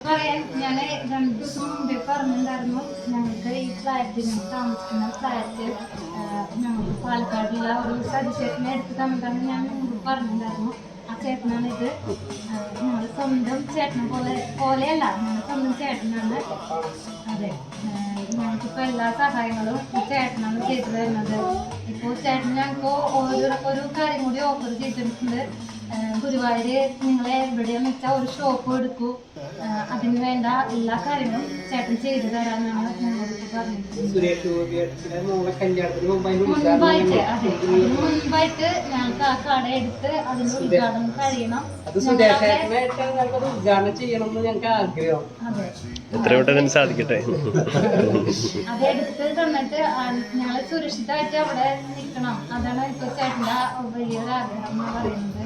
പറയാൻ ഞാൻ രണ്ടു ദിവസം മുമ്പേ പറഞ്ഞിട്ടുണ്ടായിരുന്നു ഞങ്ങൾക്ക് ഈ ഫ്ലാറ്റിന് താമസിക്കുന്ന ഫ്ലാറ്റ് ഞങ്ങൾക്ക് പാലക്കാടുള്ള ഒരു സതിശേഷനെ എടുത്ത് തന്നിട്ടാണ് ഞാൻ മുമ്പ് പറഞ്ഞിട്ടുണ്ടായിരുന്നു. ആ ചേട്ടനാണ് ഇത്. ഞങ്ങൾ സ്വന്തം ചേട്ടനെ പോലെ പോലെയല്ല ഞങ്ങൾ സ്വന്തം ചേട്ടനാണ്. അതെ ഞങ്ങൾക്കിപ്പോൾ എല്ലാ സഹായങ്ങളും ഈ ചേട്ടനാണ് ചെയ്തു തരുന്നത്. ഇപ്പോൾ ചേട്ടൻ ഞങ്ങൾക്ക് ഓരോ ഒരു കാര്യം കൂടി ഓഫർ ചെയ്തിട്ടുണ്ട്. ഗുരുവായൂര് നിങ്ങളെ എവിടെയാന്ന് വെച്ചാൽ ഒരു ഷോപ്പ് എടുക്കൂ അതിന് വേണ്ട എല്ലാ കാര്യങ്ങളും ചേട്ടൻ ചെയ്തു തരാമെന്നാണ് ഞങ്ങളോട് മുൻപായിട്ട് അതെ. ഉദ്ഘാടനം അതിന് മുൻപായിട്ട് ഞങ്ങൾക്ക് ആ കട എടുത്ത് അതിന്റെ ഉദ്ഘാടനം കഴിയണം. ഉദ്ഘാടനം ചെയ്യണം എന്ന് ഞങ്ങൾക്ക് ആഗ്രഹം. അതെ. എത്ര പെട്ടെന്ന് സാധിക്കട്ടെ? അതെടുത്ത് തന്നിട്ട് ഞങ്ങൾ സുരക്ഷിതമായിട്ട് അവിടെ നിൽക്കണം. അതാണ് ഇപ്പൊ ചേട്ടന്റെ വലിയൊരു ആഗ്രഹം എന്ന് പറയുന്നത്.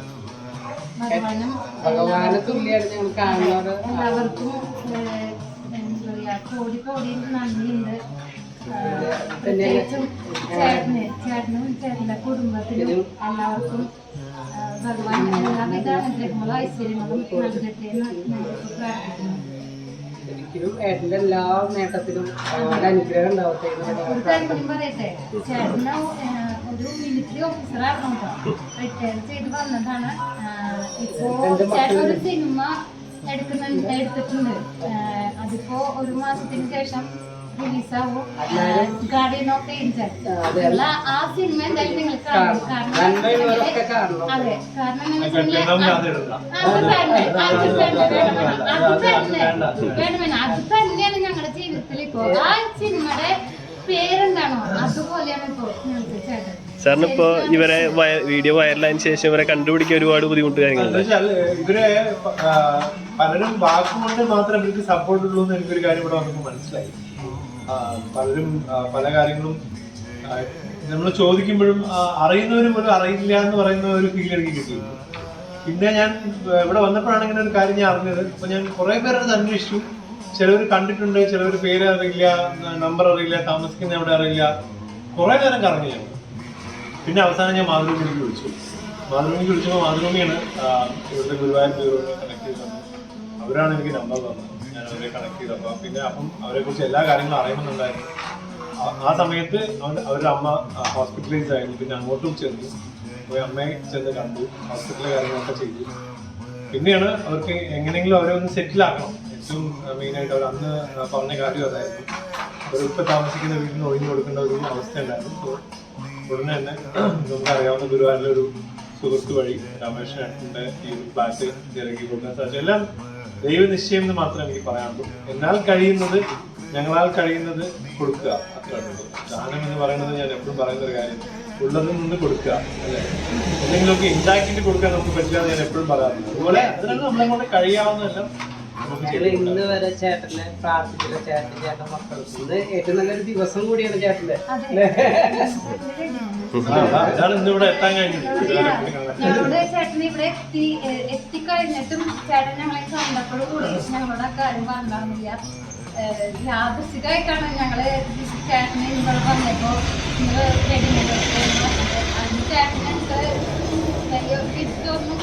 ഭഗവാനും ഭഗവാനെ തുല്യാണ് ഞങ്ങൾ കാണുന്നത്. എല്ലാവർക്കും കോടി കോടി നന്ദിയുണ്ട്. ഏഹ്, പ്രത്യേകിച്ചും ചേട്ടന് ചേട്ടനും ചേട്ടന്റെ കുടുംബത്തിനും എല്ലാവർക്കും ഏഹ്, ഭഗവാൻ എല്ലാവിധ അനുഗ്രഹങ്ങളും ഐശ്വര്യങ്ങളും നൽകട്ടെ എന്ന് ഞങ്ങൾക്ക് പ്രാർത്ഥിക്കുന്നു. ഒരിക്കലും ഏട്ടന്റെ എല്ലാ നേട്ടത്തിലും അനുഗ്രഹം ഉണ്ടാവട്ടെ എന്ന് ഒരു മിലിറ്ററി ഓഫീസറായിരുന്നു കേട്ടോ റിട്ടയർ ചെയ്ത് വന്നതാണ്. ചേട്ടൻ ഒരു സിനിമ എടുക്കുന്നുണ്ട് എടുത്തിട്ടുണ്ട്. അതിപ്പോ ഒരു മാസത്തിന് ശേഷം റിലീസാവും ഗാർഡിയൻ ഓഫ് ഏഞ്ചൽ അതെ. ഉള്ള ആ സിനിമ എന്തായാലും നിങ്ങൾ കാരണം കാരണം അത് തന്നെയാണ് ഞങ്ങളുടെ ജീവിതത്തിൽ ഇപ്പോ ആ സിനിമയുടെ പേരെന്താണോ? അതുപോലെയാണ് ഇപ്പോ ഞങ്ങൾക്ക് ചേട്ടൻ. സാറിന് ഇപ്പോ ഇവരെ വീഡിയോ വൈറലായതിനു ശേഷം ഇവരെ കണ്ടുപിടിക്കാൻ ഒരുപാട് ബുദ്ധിമുട്ട് കാര്യങ്ങളുണ്ട് ഇവരെ പലരും വാക്കുകൊണ്ട് മാത്രം ഇവർക്ക് സപ്പോർട്ട് ഉള്ളൂ എന്ന് എനിക്കൊരു കാര്യം ഇവിടെ വന്നപ്പോൾ മനസ്സിലായി. പലരും പല കാര്യങ്ങളും നമ്മൾ ചോദിക്കുമ്പോഴും അറിയുന്നവരും പോലും അറിയില്ല എന്ന് പറയുന്ന ഒരു ഫീൽ എനിക്ക് കിട്ടി. പിന്നെ ഞാൻ ഇവിടെ വന്നപ്പോഴാണ് ഇങ്ങനെ ഒരു കാര്യം ഞാൻ അറിഞ്ഞത്. ഇപ്പൊ ഞാൻ കുറെ പേരുടെ അന്വേഷിച്ചു. ചിലവർ കണ്ടിട്ടുണ്ട് ചിലവർ പേര് അറിയില്ല നമ്പർ അറിയില്ല താമസിക്കുന്ന എവിടെ അറിയില്ല. കുറെ നേരം കറങ്ങി പിന്നെ അവസാനം ഞാൻ മാതൃഭൂമിക്ക് വിളിച്ചു. മാതൃഭൂമിക്ക് വിളിച്ചപ്പോൾ മാതൃഭൂമിയാണ് ഇവിടുത്തെ ഗുരുവായൂർ ബ്യൂറോനെ കണക്ട് ചെയ്ത് തന്നത് അവരാണ് എനിക്ക് നമ്പർ തന്നത്. ഞാൻ അവരെ കണക്ട് ചെയ്തപ്പോൾ പിന്നെ അപ്പം അവരെ കുറിച്ച് എല്ലാ കാര്യങ്ങളും അറിയണമെന്നുണ്ടായിരുന്നു ആ- സമയത്ത് അവരുടെ അമ്മ ഹോസ്പിറ്റലൈസ് ആയിരുന്നു. പിന്നെ അങ്ങോട്ടും ചെന്നു. പോയി അമ്മയെ ചെന്ന് കണ്ടു. ഹോസ്പിറ്റലിലെ കാര്യങ്ങളൊക്കെ ചെയ്തു. പിന്നെയാണ് അവർക്ക് എങ്ങനെയെങ്കിലും അവരെ ഒന്ന് സെറ്റിൽ മെയിൻ മെയിനായിട്ട് അവർ അന്ന് പറഞ്ഞ കാര്യം അതായിരുന്നു. അവർ ഇപ്പം താമസിക്കുന്ന വീട്ടിൽ നിന്ന് ഒഴിഞ്ഞു കൊടുക്കേണ്ട ഒരു അവസ്ഥ ഉണ്ടായിരുന്നു സോ ഉടനെ തന്നെ നമുക്ക് അറിയാവുന്ന ഗുരുവായൂരിലെ ഒരു സുഹൃത്ത് വഴി രാമേശ്വരന്റെ ഈ ഫ്ലാറ്റ് ഇറക്കി കൊടുക്കാൻ സാധിച്ചു. എല്ലാം ദൈവനിശ്ചയം എന്ന് മാത്രമേ എനിക്ക് പറയാനുള്ളൂ. എന്നാൽ കഴിയുന്നത് ഞങ്ങളാൽ കഴിയുന്നത് കൊടുക്കുക. അത്രേ ഉള്ളൂ. ദാനം എന്ന് പറയുന്നത് ഞാൻ എപ്പോഴും പറയുന്ന ഒരു കാര്യം. ഉള്ളതിൽ നിന്ന് കൊടുക്കുക അല്ലേ? എന്തെങ്കിലുമൊക്കെ ഉണ്ടാക്കിയിട്ട് കൊടുക്കാൻ നമുക്ക് പറ്റില്ല ഞാൻ എപ്പോഴും പറയാറുണ്ട്. അതുപോലെ അതിനകത്ത് നമ്മളെ കൊണ്ട് കഴിയാവുന്നതെല്ലാം ഇന്ന് വരെ ചേട്ടനെ പ്രാർത്ഥിക്കുന്ന ചേട്ടൻ ചേട്ടൻ മക്കൾക്ക് ഇന്ന് ഏറ്റവും നല്ലൊരു ദിവസം കൂടിയാണ് ചേട്ടന്റെ ഇവിടെ എത്താൻ. ഞങ്ങളോട് ചേട്ടൻ ഇവിടെ എത്തി ഏഹ് എത്തിക്കഴിഞ്ഞിട്ടും ചേട്ടൻ ഞങ്ങളെ കണ്ടപ്പോഴും കൂടി ഞങ്ങളോട് കാര്യം പറഞ്ഞില്ല യാദൃശികമായിട്ടാണ് ഞങ്ങൾ ചേട്ടന് ഇവിടെ വന്നപ്പോ നിങ്ങൾ ഒന്നും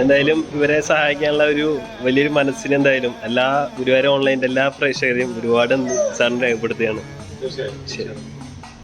എന്തായാലും ഇവരെ സഹായിക്കാനുള്ള ഒരു വലിയൊരു മനസ്സിന് എന്തായാലും എല്ലാ ഗുരുവായൂർ ഓൺലൈന്റെ എല്ലാ പ്രേക്ഷകരെയും ഒരുപാട് സാറിന് രേഖപ്പെടുത്തുകയാണ്. ശരി.